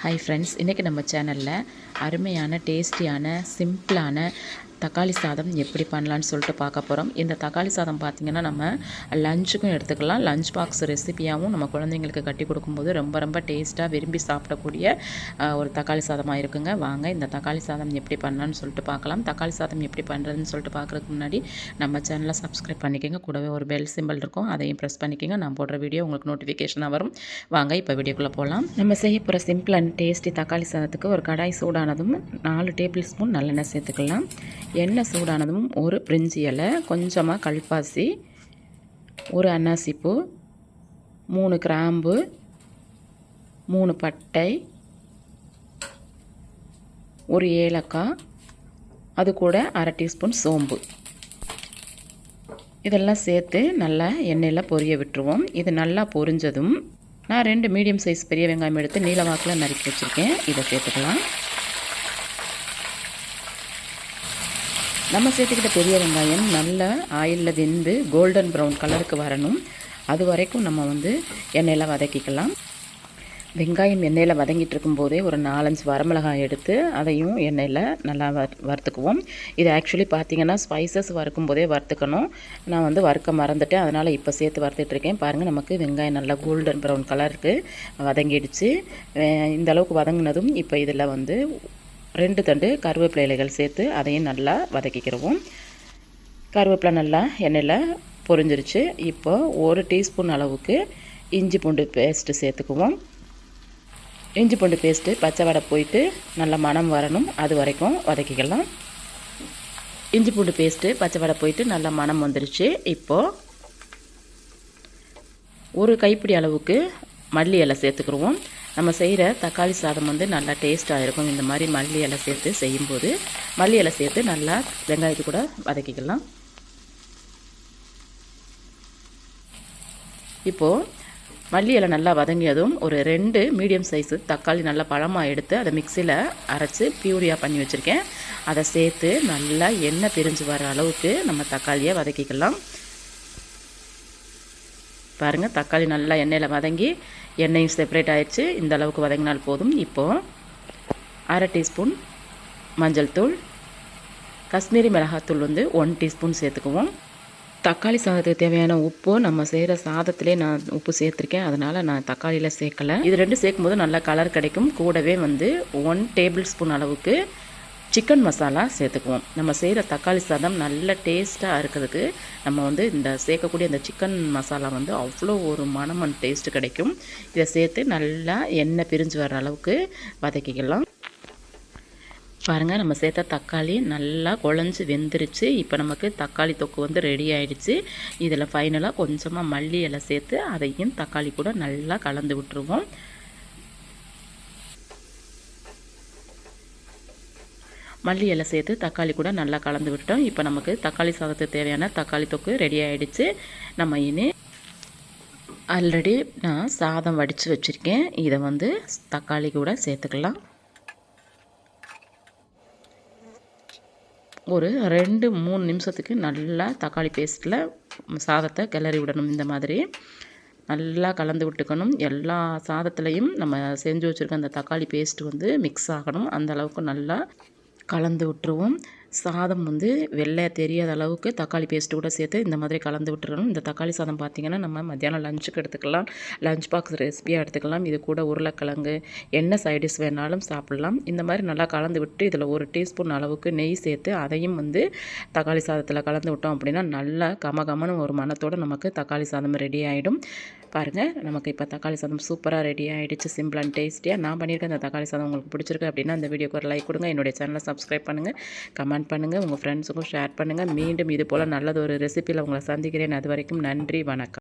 Hi friends இன்றைக்கி நம்ம சேனலில் அருமையான டேஸ்டியான சிம்பிளான தக்காளி சாதம் எப்படி பண்ணலான்னு சொல்லிட்டு பார்க்க போகிறோம் இந்த தக்காளி சாதம் பார்த்திங்கன்னா நம்ம லஞ்சுக்கும் எடுத்துக்கலாம். லஞ்ச் பாக்ஸ் ரெசிபியாகவும் நம்ம குழந்தைங்களுக்கு கட்டி கொடுக்கும்போது ரொம்ப ரொம்ப டேஸ்ட்டாக விரும்பி சாப்பிடக்கூடிய ஒரு தக்காளி சாதமாக இருக்குங்க. வாங்க இந்த தக்காளி சாதம் எப்படி பண்ணலான்னு சொல்லிட்டு பார்க்கலாம். தக்காளி சாதம் எப்படி பண்ணுறதுன்னு சொல்லிட்டு பார்க்குறதுக்கு முன்னாடி நம்ம சேனலை சப்ஸ்கிரைப் பண்ணிக்கோங்க. கூடவே ஒரு பெல் சிம்பிள் இருக்கும். அதையும் ப்ரெஸ் பண்ணிக்கோங்க. நான் போடுற வீடியோ உங்களுக்கு நோட்டிஃபிகேஷனாக வரும். வாங்க இப்போ வீடியோக்குள்ளே போகலாம் நம்ம செய்ய போகிற சிம்பிள் அண்ட் டேஸ்டி தக்காளி சாதத்துக்கு ஒரு கடாய் சூடான சூடானதும் நாலு டேபிள் ஸ்பூன் நல்லெண்ணெய் சேர்த்துக்கலாம். எண்ணெய் சூடானதும் ஒரு பிரிஞ்சி இலை கொஞ்சமாக கல்பாசி ஒரு அன்னாசிப்பூ மூணு கிராம்பு மூணு பட்டை ஒரு ஏலக்காய் அது கூட அரை டீஸ்பூன் சோம்பு. இதெல்லாம் சேர்த்து நல்லா எண்ணெயில் பொரிய விட்டுருவோம். இது நல்லா பொரிஞ்சதும் நான் ரெண்டு மீடியம் சைஸ் பெரிய வெங்காயம் எடுத்து நீல வாக்கில் நறுக்கி வச்சுருக்கேன். இதை சேர்த்துக்கலாம். நம்ம சேர்த்துக்கிட்ட பெரிய வெங்காயம் நல்ல ஆயிலில் வெந்து கோல்டன் ப்ரௌன் கலருக்கு வரணும். அது வரைக்கும் நம்ம வந்து எண்ணெயில் வதக்கிக்கலாம். வெங்காயம் எண்ணெயில் வதங்கிட்டு இருக்கும்போதே ஒரு நாலஞ்சு வரமிளகாய் எடுத்து அதையும் எண்ணெயில் நல்லா வறுத்துக்குவோம். இது ஆக்சுவலி பார்த்தீங்கன்னா ஸ்பைசஸ் வறுக்கும் போதே வறுத்துக்கணும். நான் வந்து வறுக்க மறந்துட்டேன். அதனால் இப்போ சேர்த்து வறுத்துட்ருக்கேன் பாருங்கள் நமக்கு வெங்காயம் நல்லா கோல்டன் ப்ரௌன் கலருக்கு வதங்கிடுச்சு. இந்த அளவுக்கு வதங்கினதும் இப்போ இதில் வந்து ரெண்டு தண்டு கருவேப்பிலை இலைகள் சேர்த்து அதையும் நல்லா வதக்கிக்கிறோம். கருவேப்பிலை நல்லா எண்ணெயில் பொரிஞ்சிருச்சு. இப்போ ஒரு டீஸ்பூன் அளவுக்கு இஞ்சி பூண்டு பேஸ்ட்டு சேர்த்துக்குவோம். இஞ்சி பூண்டு பேஸ்ட்டு பச்சை வடை போயிட்டு நல்லா மனம் வரணும். அது வரைக்கும் வதக்கிக்கலாம். இஞ்சி பூண்டு பேஸ்ட்டு பச்சை வடை போயிட்டு நல்லா மனம் வந்துருச்சு. இப்போது ஒரு கைப்பிடி அளவுக்கு மல்லி இலை சேர்த்துக்குருவோம். நம்ம செய்கிற தக்காளி சாதம் வந்து நல்லா டேஸ்ட்டாக இருக்கும். இந்த மாதிரி மல்லி இலை சேர்த்து செய்யும்போது மல்லி இலை சேர்த்து நல்லா வெங்காயத்து கூட வதக்கிக்கலாம். இப்போது மல்லி இலை நல்லா வதங்கியதும் ஒரு ரெண்டு மீடியம் சைஸு தக்காளி நல்லா பழமாக எடுத்து அதை மிக்சியில் அரைச்சி பியூரியாக பண்ணி வச்சுருக்கேன். அதை சேர்த்து நல்லா எண்ணெய் பிரிஞ்சு வர அளவுக்கு நம்ம தக்காளியை வதக்கிக்கலாம். பாருங்கள் தக்காளி நல்லா எண்ணெயில் வதங்கி எண்ணெயும் செப்பரேட் ஆயிடுச்சு. இந்த அளவுக்கு வதங்கினால் போதும். இப்போது அரை டீஸ்பூன் மஞ்சள் தூள் காஷ்மீரி மிளகாத்தூள் வந்து ஒன் டீஸ்பூன் சேர்த்துக்குவோம். தக்காளி சாதத்துக்கு தேவையான உப்பு நம்ம செய்கிற சாதத்திலே நான் உப்பு சேர்த்துருக்கேன். அதனால் நான் தக்காளியில் சேர்க்கலை. இது ரெண்டு சேர்க்கும் போது நல்லா கலர் கிடைக்கும். கூடவே வந்து ஒன் டேபிள் ஸ்பூன் அளவுக்கு சிக்கன் மசாலா சேர்த்துக்குவோம். நம்ம செய்கிற தக்காளி சாதம் நல்ல டேஸ்ட்டாக இருக்கிறதுக்கு நம்ம வந்து இந்த சேர்க்கக்கூடிய இந்த சிக்கன் மசாலா வந்து அவ்வளோ ஒரு மனம் அண்ட் டேஸ்ட்டு கிடைக்கும். இதை சேர்த்து நல்லா எண்ணெய் பிரிஞ்சு வர்ற அளவுக்கு வதக்கிக்கலாம். பாருங்கள் நம்ம சேர்த்த தக்காளி நல்லா குழஞ்சி வெந்துருச்சு. இப்போ நமக்கு தக்காளி தொக்கு வந்து ரெடி ஆகிடுச்சு இதில் ஃபைனலாக கொஞ்சமாக மல்லி இலை சேர்த்து அதையும் தக்காளி கூட நல்லா கலந்து விட்டுருவோம். மல்லி இலை சேர்த்து தக்காளி கூட நல்லா கலந்து விட்டோம் இப்போ நமக்கு தக்காளி சாதத்துக்கு தேவையான தக்காளி தொக்கு ரெடி ஆகிடுச்சு நம்ம இனி ஆல்ரெடி நான் சாதம் வடித்து வச்சுருக்கேன். இதை வந்து தக்காளி கூட சேர்த்துக்கலாம். ஒரு ரெண்டு மூணு நிமிஷத்துக்கு நல்லா தக்காளி பேஸ்ட்டில் சாதத்தை கிளறி விடணும் இந்த மாதிரி. நல்லா கலந்து விட்டுக்கணும். எல்லா சாதத்துலேயும் நம்ம செஞ்சு வச்சுருக்க அந்த தக்காளி பேஸ்ட் வந்து மிக்ஸ் ஆகணும். அந்த அளவுக்கு நல்லா கலந்து விட்டுருவோம். சாதம் வந்து வெள்ளை தெரியாத அளவுக்கு தக்காளி பேஸ்ட்டு கூட சேர்த்து இந்த மாதிரி கலந்து விட்டுருணும் இந்த தக்காளி சாதம் பார்த்திங்கன்னா நம்ம மத்தியானம் லஞ்சுக்கு எடுத்துக்கலாம். லஞ்ச் பாக்ஸ் ரெசிபியாக எடுத்துக்கலாம். இது கூட உருளைக்கிழங்கு என்ன சைடிஷ் வேணாலும் சாப்பிட்லாம். இந்த மாதிரி நல்லா கலந்து விட்டு இதில் ஒரு டீஸ்பூன் அளவுக்கு நெய் சேர்த்து அதையும் வந்து தக்காளி சாதத்தில் கலந்து விட்டோம் அப்படின்னா நல்லா கமகமனு ஒரு மனத்தோடு நமக்கு தக்காளி சாதம் ரெடி ஆகிடும் பாருங்கள் நமக்கு இப்போ தக்காளி சாதம் சூப்பராக ரெடி ஆகிடுச்சு சிம்பிள் அண்ட் டேஸ்டியாக நான் பண்ணியிருக்கேன் அந்த தக்காளி சாதம் உங்களுக்கு பிடிச்சிருக்கு அப்படின்னா அந்த வீடியோக்கு ஒரு லைக் கொடுங்க. என்னுடைய சேனலை சப்ஸ்கிரைப் பண்ணுங்கள் கமெண்ட் பண்ணுங்கள் உங்கள் ஃப்ரெண்ட்ஸுக்கும் ஷேர் பண்ணுங்கள் மீண்டும் இது போல் நல்லது ஒரு ரெசிப்பியில் உங்களை சந்திக்கிறேன். அது வரைக்கும் நன்றி வணக்கம்.